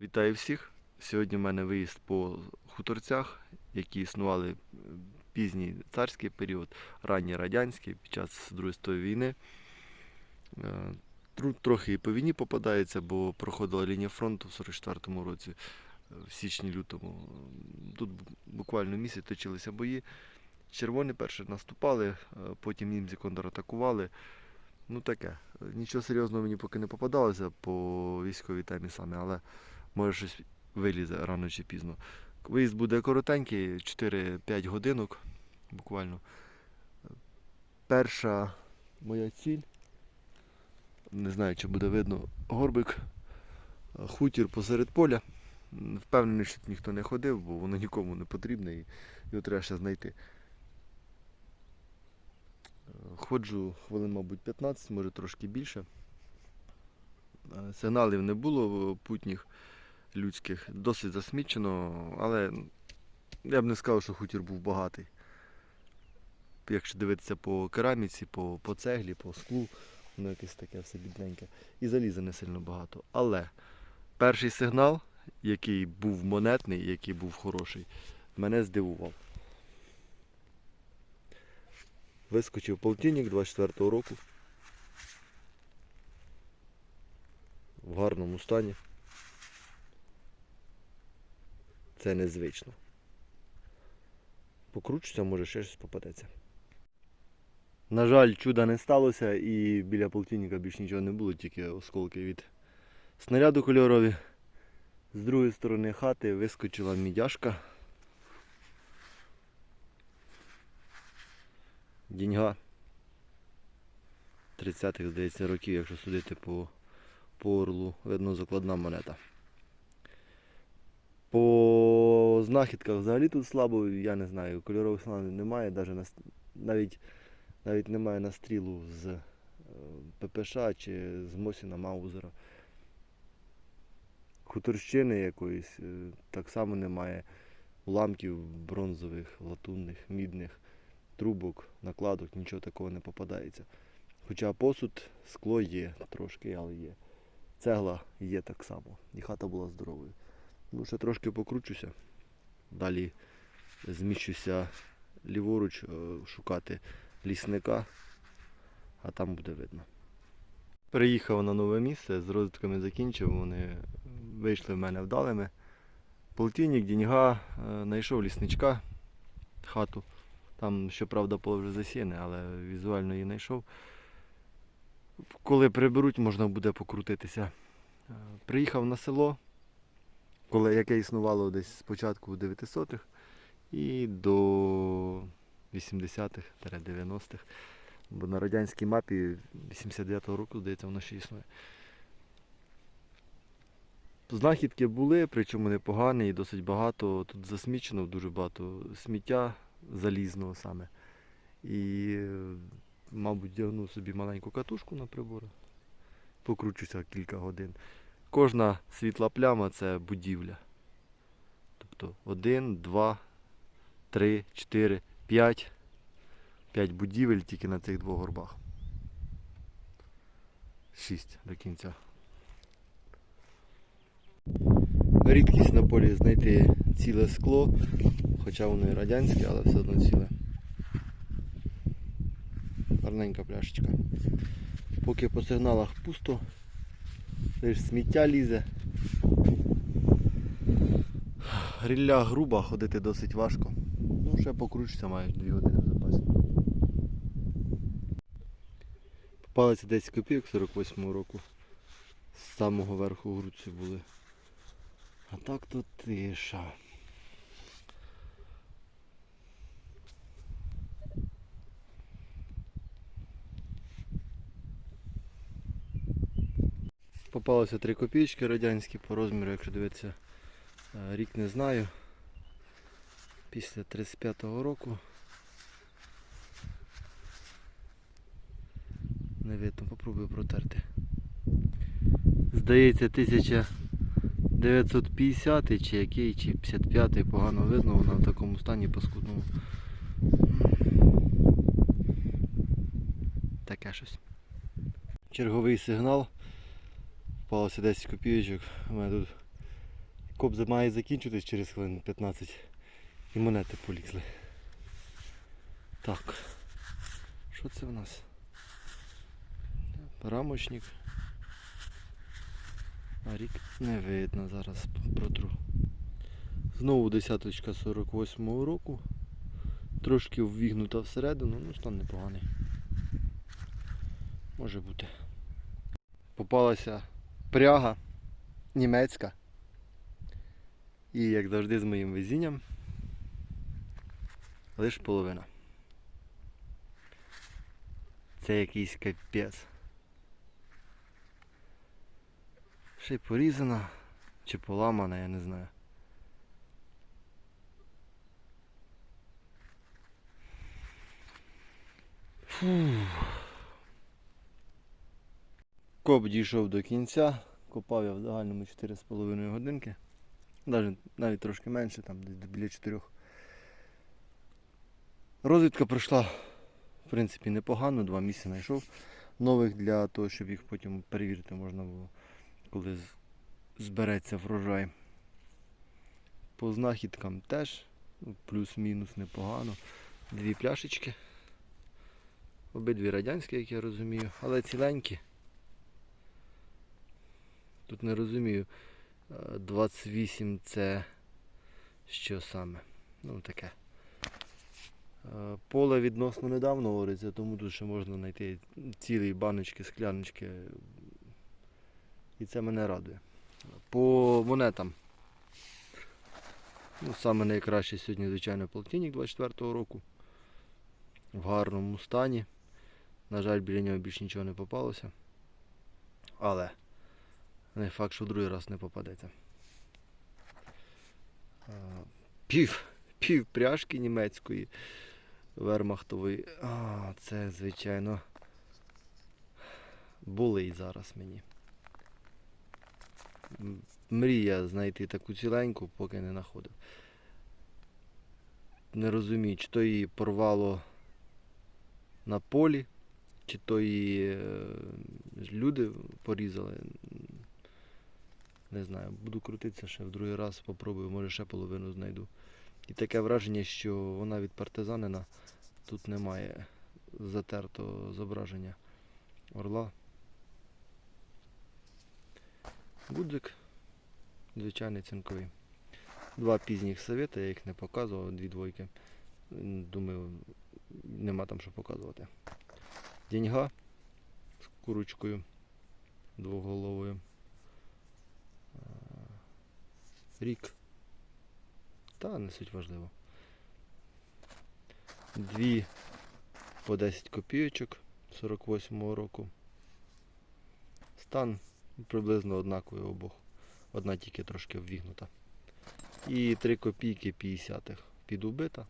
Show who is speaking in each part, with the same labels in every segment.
Speaker 1: Вітаю всіх! Сьогодні в мене виїзд по хуторцях, які існували пізній царський період, ранній радянський, під час Другої світової війни. Е, Трохи і по війні попадається, бо проходила лінія фронту в 44-му році, е, в січні-лютому. Тут буквально місяць точилися бої. Червоні перші наступали, е, потім німці контратакували. Ну таке. Нічого серйозного мені поки не попадалося по військовій темі саме, але може щось вилізе рано чи пізно. Виїзд буде коротенький, 4-5 годинок буквально. Перша моя ціль. Не знаю, чи буде видно горбик, хутір посеред поля. Впевнений, що тут ніхто не ходив, бо воно нікому не потрібне і його треба ще знайти. Ходжу хвилин, мабуть, 15, може трошки більше. Сигналів не було путніх людських, досить засмічено, але я б не сказав, що хутір був багатий. Якщо дивитися по кераміці, по, по цеглі, по склу, воно якесь таке все бідненьке. І заліза не сильно багато. Але перший сигнал, який був монетний, який був хороший, мене здивував. Вискочив полтинник 24-го року. В гарному стані. Це незвично. Покручуся, може ще щось попадеться. На жаль, чуда не сталося і біля полтинника більш нічого не було, тільки осколки від снаряду кольорові. З другої сторони хати вискочила мідяшка. Діньга 30-х, здається, років, якщо судити по, по орлу, видно закладна монета. По знахідках взагалі тут слабо, я не знаю, кольорових сигналів немає, навіть, навіть, навіть немає настрілу з е, ППШ чи з Мосіна Маузера. Хуторщини якоїсь е, так само немає. Уламків бронзових, латунних, мідних, трубок, накладок, нічого такого не попадається. Хоча посуд, скло є трошки, але є. Цегла є так само. І хата була здоровою. Ну, ще трошки покручуся. Далі зміщуся ліворуч е, шукати лісника, а там буде видно. Переїхав на нове місце, з розвитками закінчив, вони вийшли в мене вдалими. Полтинник, діньга, е, знайшов лісничка, хату. Там, щоправда, поле вже засіяне, але візуально її знайшов. Коли приберуть, можна буде покрутитися. Е, Приїхав на село, коли, яке існувало десь з початку 900-х і до 80-х-90-х. Бо на радянській мапі 89-го року, здається, воно ще існує. Знахідки були, причому непогані і досить багато. Тут засмічено дуже багато сміття залізного саме. І, мабуть, вдягну собі маленьку катушку на прибори. Покручуся кілька годин. Кожна світла пляма це будівля. Тобто один, два, три, чотири, п'ять. П'ять будівель тільки на цих двох горбах. Шість до кінця. Рідкість на полі знайти ціле скло, хоча воно і радянське, але все одно ціле. Гарненька пляшечка. Поки по сигналах пусто, лише сміття лізе. Рілля груба, ходити досить важко. Ну, ще покручуся, маєш 2 години в запасі. Попалися 10 копійок 48 року. З самого верху грудці були. А так то тиша. Попалося 3 копійки радянські по розміру, якщо дивитися, е, рік не знаю. Після 35-го року. Не видно, попробую протерти. Здається, 1950 чи який, чи 55-й, погано видно, вона в такому стані паскудному. Таке щось. Черговий сигнал. Впалося 10 копійочок. У мене тут Кобза має закінчитись через хвилин 15 і монети полізли. Так. Що це в нас? Рамочник. А рік не видно, зараз протру. Знову десяточка 48-го року. Трошки ввігнута всередину, ну стан непоганий. Може бути. Попалася пряга німецька. І як завжди з моїм везінням. Лиш половина. Це якийсь капець. Ще й порізана чи поламана, я не знаю. Фух. Коп дійшов до кінця, копав я в загальному 4,5 годинки. Навіть, навіть трошки менше, там десь біля 4. Розвідка пройшла, в принципі, непогано, два місяці знайшов нових для того, щоб їх потім перевірити можна було, коли збереться врожай. По знахідкам теж ну, плюс-мінус непогано. Дві пляшечки. Обидві радянські, як я розумію, але ціленькі. Тут не розумію. е, 28 це що саме? Ну таке. Е, Поле відносно недавно говориться, тому тут ще можна знайти цілі баночки, скляночки. І це мене радує. По монетам. Ну, саме найкраще сьогодні, звичайно, полтинник 24-го року. В гарному стані. На жаль, біля нього більше нічого не попалося. Але не факт, що в другий раз не попадеться. Пів, пів пряжки німецької вермахтової. А, це, звичайно, болить зараз мені. Мрія знайти таку ціленьку, поки не знаходив. Не розумію, чи то її порвало на полі, чи то її е, люди порізали. Не знаю, буду крутитися ще в другий раз, попробую, може ще половину знайду. І таке враження, що вона від партизанина тут немає затертого зображення орла. Гудзик, звичайний цинковий. Два пізніх совета, я їх не показував, дві двойки. Думаю, нема там що показувати. Деньга з курочкою двоголовою. А, Рік. Та не суть важливо. Дві по 10 копійочок 48-го року. Стан приблизно однаковий обох. Одна тільки трошки ввігнута. І 3 копійки 50-х підубита.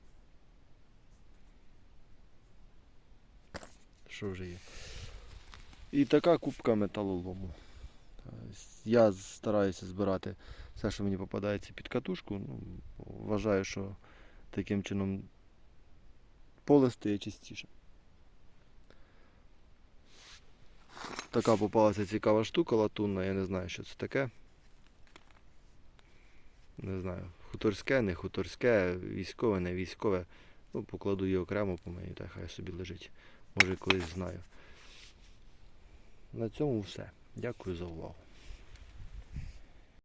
Speaker 1: Що вже є? І така кубка металолому. Я стараюся збирати все, що мені попадається під катушку. Ну, вважаю, що таким чином поле стає чистіше. Така попалася цікава штука латунна, я не знаю, що це таке. Не знаю, хуторське, не хуторське, військове, не військове. Ну, покладу її окремо по мені, та хай собі лежить. Може колись знаю. На цьому все. Дякую за увагу.